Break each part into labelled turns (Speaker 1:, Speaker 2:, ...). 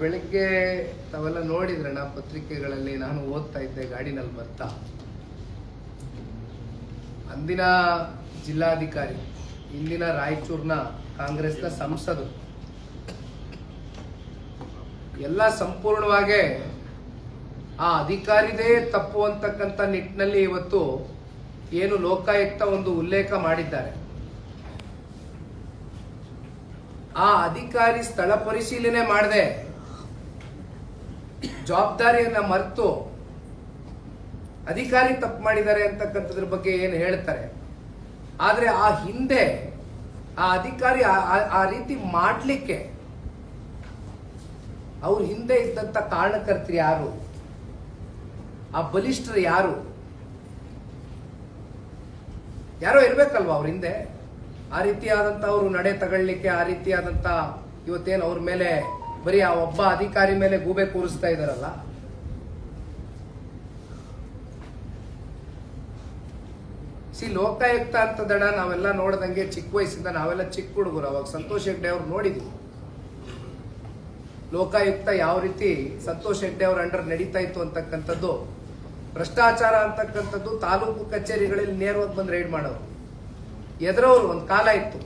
Speaker 1: ಬೆಳಗ್ಗೆ ತಾವೆಲ್ಲ ನೋಡಿದ್ರಣ ಪತ್ರಿಕೆಗಳಲ್ಲಿ ನಾನು ಓದ್ತಾ ಇದ್ದೆ, ಗಾಡಿನಲ್ಲಿ ಬರ್ತಾ. ಅಂದಿನ ಜಿಲ್ಲಾಧಿಕಾರಿ, ಇಂದಿನ ರಾಯಚೂರಿನ ಕಾಂಗ್ರೆಸ್ನ ಸಂಸದರು, ಎಲ್ಲ ಸಂಪೂರ್ಣವಾಗಿ ಆ ಅಧಿಕಾರಿದೇ ತಪ್ಪು ಅಂತಕ್ಕಂಥ ನಿಟ್ಟಿನಲ್ಲಿ ಇವತ್ತು ಏನು ಲೋಕಾಯುಕ್ತ ಒಂದು ಉಲ್ಲೇಖ ಮಾಡಿದ್ದಾರೆ. ಆ ಅಧಿಕಾರಿ ಸ್ಥಳ ಪರಿಶೀಲನೆ ಮಾಡದೆ ಜವಾಬ್ದಾರಿಯನ್ನ ಮರೆತು ಅಧಿಕಾರಿ ತಪ್ಪು ಮಾಡಿದ್ದಾರೆ ಅಂತಕ್ಕಂಥದ್ರ ಬಗ್ಗೆ ಏನು ಹೇಳ್ತಾರೆ? ಆದ್ರೆ ಆ ಹಿಂದೆ ಆ ಅಧಿಕಾರಿ ಆ- ರೀತಿ ಮಾಡಲಿಕ್ಕೆ ಅವ್ರ ಹಿಂದೆ ಇದ್ದಂತ ಕಾರಣಕರ್ತರು ಯಾರು? ಆ ಬಲಿಷ್ಠರು ಯಾರು? ಯಾರೋ ಇರ್ಬೇಕಲ್ವಾ ಅವ್ರ ಹಿಂದೆ? ಆ ರೀತಿಯಾದಂತ ಅವರು ನಡೆ ತಗೊಳ್ಳಿಕ್ಕೆ ಆ ರೀತಿಯಾದಂತ ಇವತ್ತೇನು ಅವ್ರ ಮೇಲೆ ಬರೀ ಆ ಒಬ್ಬ ಅಧಿಕಾರಿ ಮೇಲೆ ಗೂಬೆ ಕೂರಿಸ್ತಾ ಇದಾರಲ್ಲ ಸಿ, ಲೋಕಾಯುಕ್ತ ಅಂತದಣ ನಾವೆಲ್ಲ ನೋಡ್ದಂಗೆ ಚಿಕ್ಕ ವಯಸ್ಸಿಂದ ನಾವೆಲ್ಲ ಚಿಕ್ಕ ಹುಡುಗರು, ಅವಾಗ ಸಂತೋಷ್ ಹೆಗ್ಡೆ ಅವ್ರು ನೋಡಿದ್ವಿ ಲೋಕಾಯುಕ್ತ ಯಾವ ರೀತಿ ಸಂತೋಷ್ ಹೆಗ್ಡೆ ಅವ್ರ ಅಂಡರ್ ನಡೀತಾ ಇತ್ತು ಅಂತಕ್ಕಂಥದ್ದು, ಭ್ರಷ್ಟಾಚಾರ ಅಂತಕ್ಕಂಥದ್ದು ತಾಲೂಕು ಕಚೇರಿಗಳಲ್ಲಿ ನೇರವಾಗಿ ಬಂದು ರೈಡ್ ಮಾಡೋರು. ಎದುರವ್ರು ಒಂದು ಕಾಲ ಇತ್ತು.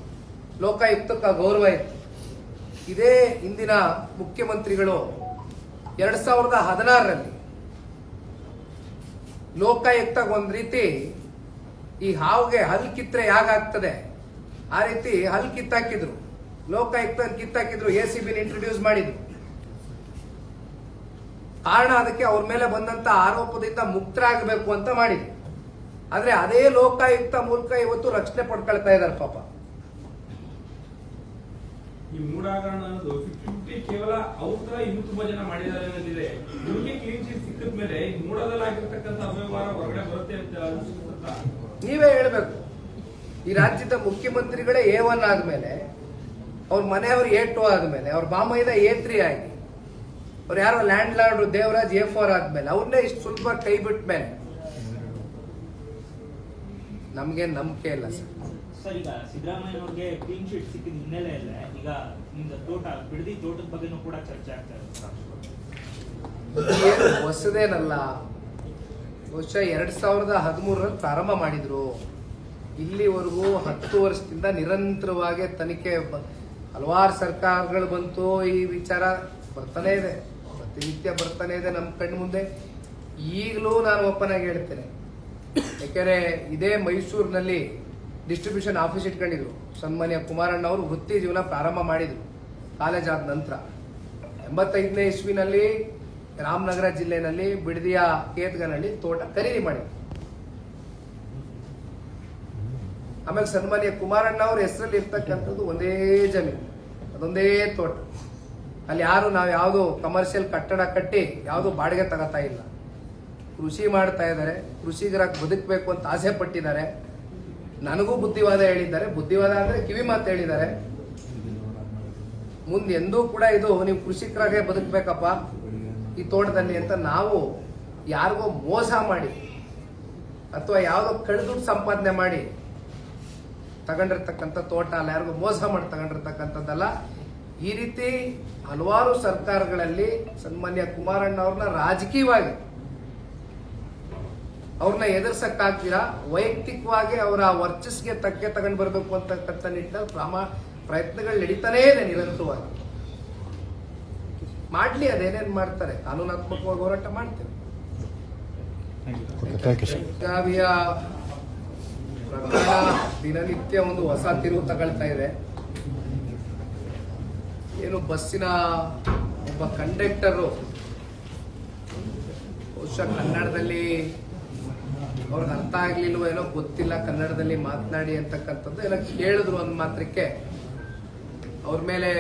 Speaker 1: ಲೋಕಾಯುಕ್ತಕ್ಕೆ ಗೌರವ ಇತ್ತು. ಇದೇ ಇಂದಿನ ಮುಖ್ಯಮಂತ್ರಿಗಳು ಎರಡ್ ಸಾವಿರದ ಹದಿನಾರರಲ್ಲಿ ಲೋಕಾಯುಕ್ತ ಒಂದ್ ರೀತಿ ಈ ಹಾವಿಗೆ ಹಲ್ ಕಿತ್ರೆ ಯಾಗಾಗ್ತದೆ? ಆ ರೀತಿ ಹಲ್ ಕಿತ್ತಾಕಿದ್ರು. ಲೋಕಾಯುಕ್ತ ಕಿತ್ತಾಕಿದ್ರು ಎ ಸಿ ಬಿನ ಇಂಟ್ರೊಡ್ಯೂಸ್ ಮಾಡಿದ್ರು. ಕಾರಣ ಅದಕ್ಕೆ ಅವ್ರ ಮೇಲೆ ಬಂದಂತ ಆರೋಪದಿಂದ ಮುಕ್ತರಾಗಬೇಕು ಅಂತ ಮಾಡಿದ್ರು. ಆದ್ರೆ ಅದೇ ಲೋಕಾಯುಕ್ತ ಮೂಲಕ ಇವತ್ತು ರಕ್ಷಣೆ ಪಡ್ಕೊಳ್ತಾ ಇದ್ದಾರೆ ಪಾಪ.
Speaker 2: ಈ ಮೂಡಾಗರಣ ಅನ್ನೋದು ಫಿಫ್ಟಿ ಕೇವಲ ಅವ್ರ ತರ ಇನ್ನೂ ತುಂಬಾ ಜನ ಮಾಡಿದ್ದಾರೆ ಅನ್ನೋದಿದೆ. ನಿಮಗೆ ಕ್ಲೀನ್ ಚೀಟ್ ಸಿಕ್ಕಿದ ಮೇಲೆ ಮೂಡದಲ್ಲಿ ಆಗಿರ್ತಕ್ಕಂಥ ಅವ್ಯವಹಾರ ಹೊರಗಡೆ ಬರುತ್ತೆ ಅಂತ
Speaker 1: ನೀವೇ ಹೇಳ್ಬೇಕು. ಈ ರಾಜ್ಯದ ಮುಖ್ಯಮಂತ್ರಿಗಳೇ ಎ ಒನ್ ಆದ್ಮೇಲೆ, ಅವ್ರ ಮನೆಯವರು ಎ ಟು ಆದ್ಮೇಲೆ, ಅವ್ರ ಬಾಮೈದ ಎ ತ್ರೀ ಆಗಿ, ಅವ್ರು ಯಾರೋ landlord Devaraj A four ಆದ್ಮೇಲೆ ಅವ್ರನ್ನೇ ಇಷ್ಟು ಸುಲಭ ಕೈ ಬಿಟ್ಟ ಮೇಲೆ ನಮ್ಗೆ ನಂಬಿಕೆ ಇಲ್ಲ ಸರ್.
Speaker 3: ಸರ್ ಈಗ ಕ್ಲೀನ್ ಶೀಟ್ ಸಿಕ್ಕಿದ ಹಿನ್ನೆಲೆಯಲ್ಲೇ ಈಗ ತೋಟ, ಬಿಡದಿ ತೋಟದ ಬಗ್ಗೆನೂ ಕೂಡ ಚರ್ಚೆ ಆಗ್ತಾ ಇದೆ.
Speaker 1: ಹೊಸದೇನಲ್ಲ, ಬಹುಶಃ ಎರಡ್ ಸಾವಿರದ ಹದಿಮೂರರಲ್ಲಿ ಪ್ರಾರಂಭ ಮಾಡಿದ್ರು. ಇಲ್ಲಿವರೆಗೂ ಹತ್ತು ವರ್ಷದಿಂದ ನಿರಂತರವಾಗಿ ತನಿಖೆ ಹಲವಾರು ಸರ್ಕಾರಗಳು ಬಂತು, ಈ ವಿಚಾರ ಬರ್ತಾನೆ ಇದೆ. ಪ್ರತಿನಿತ್ಯ ಬರ್ತಾನೆ ಇದೆ ನಮ್ಮ ಕಣ್ಣು ಮುಂದೆ. ಈಗಲೂ ನಾನು ಓಪನ್ ಹೇಳ್ತೇನೆ. ಯಾಕೆಂದ್ರೆ ಇದೇ ಮೈಸೂರಿನಲ್ಲಿ ಡಿಸ್ಟ್ರಿಬ್ಯೂಷನ್ ಆಫೀಸ್ ಇಟ್ಕೊಂಡಿದ್ರು. ಸನ್ಮಾನ್ಯ ಕುಮಾರಣ್ಣ ಅವರು ವೃತ್ತಿ ಜೀವನ ಪ್ರಾರಂಭ ಮಾಡಿದ್ರು. ಕಾಲೇಜ್ ಆದ ನಂತರ ಎಂಬತ್ತೈದನೇ ಇಸ್ವಿನಲ್ಲಿ ರಾಮನಗರ ಜಿಲ್ಲೆನಲ್ಲಿ ಬಿಡದಿಯ ಕೇತ್ಗನಹಳ್ಳಿ ತೋಟ ಖರೀದಿ ಮಾಡಿದ್ರು. ಆಮೇಲೆ ಸನ್ಮಾನ್ಯ ಕುಮಾರಣ್ಣ ಅವ್ರ ಹೆಸರಲ್ಲಿ ಇರ್ತಕ್ಕಂಥದ್ದು ಒಂದೇ ಜಮೀನು. ಅದೊಂದೇ ತೋಟ. ಅಲ್ಲಿ ಯಾರು ನಾವು ಯಾವುದು ಕಮರ್ಷಿಯಲ್ ಕಟ್ಟಡ ಕಟ್ಟಿ ಯಾವುದು ಬಾಡಿಗೆ ತಗೋತಾ ಇಲ್ಲ. ಕೃಷಿ ಮಾಡ್ತಾ ಇದ್ದಾರೆ. ಕೃಷಿಗರ ಬದುಕಬೇಕು ಅಂತ ಆಸೆ ಪಟ್ಟಿದ್ದಾರೆ. ನನಗೂ ಬುದ್ಧಿವಾದ ಹೇಳಿದ್ದಾರೆ. ಬುದ್ಧಿವಾದ ಅಂದ್ರೆ ಕಿವಿ ಮಾತು ಹೇಳಿದ್ದಾರೆ. ಮುಂದೆ ಎಂದೂ ಕೂಡ ಇದು ನೀವು ಕೃಷಿಕರಾಗೆ ಬದುಕಬೇಕಪ್ಪ. ಈ ತೋಟದಲ್ಲಿ ಅಂತ ನಾವು ಯಾರಿಗೋ ಮೋಸ ಮಾಡಿ ಅಥವಾ ಯಾವುದೋ ಕಳೆದುಡ್ಡು ಸಂಪಾದನೆ ಮಾಡಿ ತಗೊಂಡಿರ್ತಕ್ಕಂಥ ತೋಟ ಅಲ್ಲ, ಯಾರಿಗೂ ಮೋಸ ಮಾಡಿ ತಗೊಂಡಿರ್ತಕ್ಕಂಥದ್ದಲ್ಲ, ಈ ರೀತಿ ಹಲವಾರು ಸರ್ಕಾರಗಳಲ್ಲಿ ಸನ್ಮಾನ್ಯ ಕುಮಾರಣ್ಣ ಅವ್ರನ್ನ ರಾಜಕೀಯವಾಗಿ ಅವ್ರನ್ನ ಎದುರ್ಸಕ್ಕಾಗ್ತೀರಾ ವೈಯಕ್ತಿಕವಾಗಿ ಅವರ ವರ್ಚಸ್ಗೆ ತಕ್ಕೆ ತಗೊಂಡು ಬರಬೇಕು ಅಂತಕ್ಕಂಥ ನಿಟ್ಟಿನಲ್ಲಿ ಪ್ರಾಮ ಪ್ರಯತ್ನಗಳು ನಡೀತಾನೇ ಇದೆ ನಿರಂತರವಾಗಿ. ಮಾಡ್ಲಿ ಅದೇನೇನ್ ಮಾಡ್ತಾರೆ? ಕಾನೂನಾತ್ಮಕವಾಗಿ ಹೋರಾಟ ಮಾಡ್ತೇವೆ. ಬೆಳಗಾವಿಯ ಪ್ರಕರಣ ದಿನನಿತ್ಯ ಒಂದು ಹೊಸ ತಿರುವು ತಗೊಳ್ತಾ ಇದೆ. ಏನು ಬಸ್ಸಿನ ಒಬ್ಬ ಕಂಡಕ್ಟರು ಬಹುಶಃ ಕನ್ನಡದಲ್ಲಿ ಅವ್ರಿಗೆ ಅರ್ಥ ಆಗ್ಲಿಲ್ವೋ ಏನೋ ಗೊತ್ತಿಲ್ಲ, ಕನ್ನಡದಲ್ಲಿ ಮಾತನಾಡಿ ಅಂತಕ್ಕಂಥದ್ದು, ಎಲ್ಲ ಕೇಳಿದ್ರು ಅಂದ್ ಮಾತ್ರಕ್ಕೆ. ಅವ್ರ ಮೇಲೆ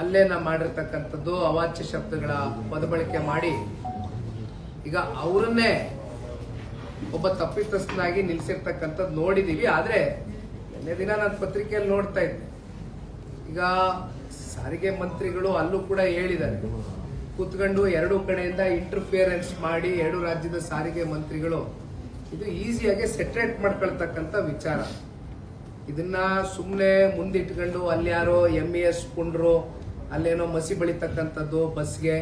Speaker 1: ಅಲ್ಲೇ ಅಲ್ಲೇನ ಮಾಡಿರ್ತಕ್ಕಂಥದ್ದು ಅವಾಚ್ಯ ಶಬ್ದಗಳ ಪದಬಳಕೆ ಮಾಡಿ, ಈಗ ಅವರನ್ನೇ ಒಬ್ಬ ತಪ್ಪಿತಸ್ಥನಾಗಿ ನಿಲ್ಸಿರ್ತಕ್ಕಂಥದ್ದು ನೋಡಿದೀವಿ. ಆದ್ರೆ ನಿನ್ನೆ ದಿನ ನಾನು ಪತ್ರಿಕೆಯಲ್ಲಿ ನೋಡ್ತಾ ಇದ್ದೆ. ಈಗ ಸಾರಿಗೆ ಮಂತ್ರಿಗಳು ಅಲ್ಲೂ ಕೂಡ ಹೇಳಿದ್ದಾರೆ. ಕೂತ್ಕೊಂಡು ಎರಡು ಕಡೆಯಿಂದ ಇಂಟರ್ಫಿಯರೆನ್ಸ್ ಮಾಡಿ ಎರಡು ರಾಜ್ಯದ ಸಾರಿಗೆ ಮಂತ್ರಿಗಳು, ಇದು ಈಸಿಯಾಗಿ ಸೆಟ್ರೇಟ್ ಮಾಡ್ಕೊಳ್ತಕ್ಕಂಥ ವಿಚಾರ. ಇದನ್ನ ಸುಮ್ಮನೆ ಮುಂದಿಟ್ಕೊಂಡು ಅಲ್ಯಾರೋ ಎಂ ಇ ಎಸ್ ಕುಂಡ್ರು ಅಲ್ಲೇನೋ ಮಸಿ ಬೆಳಿತಕ್ಕಂಥದ್ದು ಬಸ್ಗೆ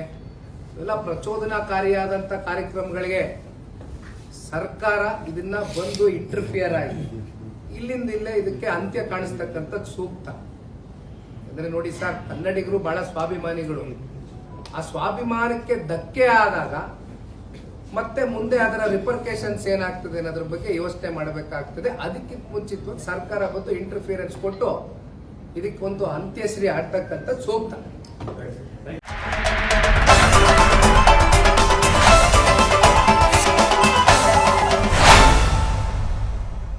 Speaker 1: ಇವೆಲ್ಲ ಪ್ರಚೋದನಾಕಾರಿಯಾದಂಥ ಕಾರ್ಯಕ್ರಮಗಳಿಗೆ ಸರ್ಕಾರ ಇದನ್ನ ಬಂದು ಇಂಟರ್ಫಿಯರ್ ಆಗಿ, ಇಲ್ಲಿಂದ ಇಲ್ಲೇ ಇದಕ್ಕೆ ಅಂತ್ಯ ಕಾಣಿಸ್ತಕ್ಕಂಥದ್ದು ಸೂಕ್ತ. ಅಂದ್ರೆ ನೋಡಿ ಸರ್, ಕನ್ನಡಿಗರು ಬಹಳ ಸ್ವಾಭಿಮಾನಿಗಳು. ಆ ಸ್ವಾಭಿಮಾನಕ್ಕೆ ಧಕ್ಕೆ ಆದಾಗ ಮತ್ತೆ ಮುಂದೆ ಅದರ ರಿಪರ್ಕೇಶನ್ಸ್ ಏನಾಗ್ತದೆ ಅನ್ನೋದ್ರ ಬಗ್ಗೆ ಯೋಚನೆ ಮಾಡಬೇಕಾಗ್ತದೆ ಅದಕ್ಕಿಂತ ಮುಂಚಿತವಾಗಿ ಸರ್ಕಾರ ಬಂದು ಇಂಟರ್ಫಿಯರೆನ್ಸ್ ಕೊಟ್ಟು ಇದಕ್ಕೊಂದು ಅಂತ್ಯಶ್ರೀ ಆಡ್ತಕ್ಕಂಥದ್ದು ಸೂಕ್ತ.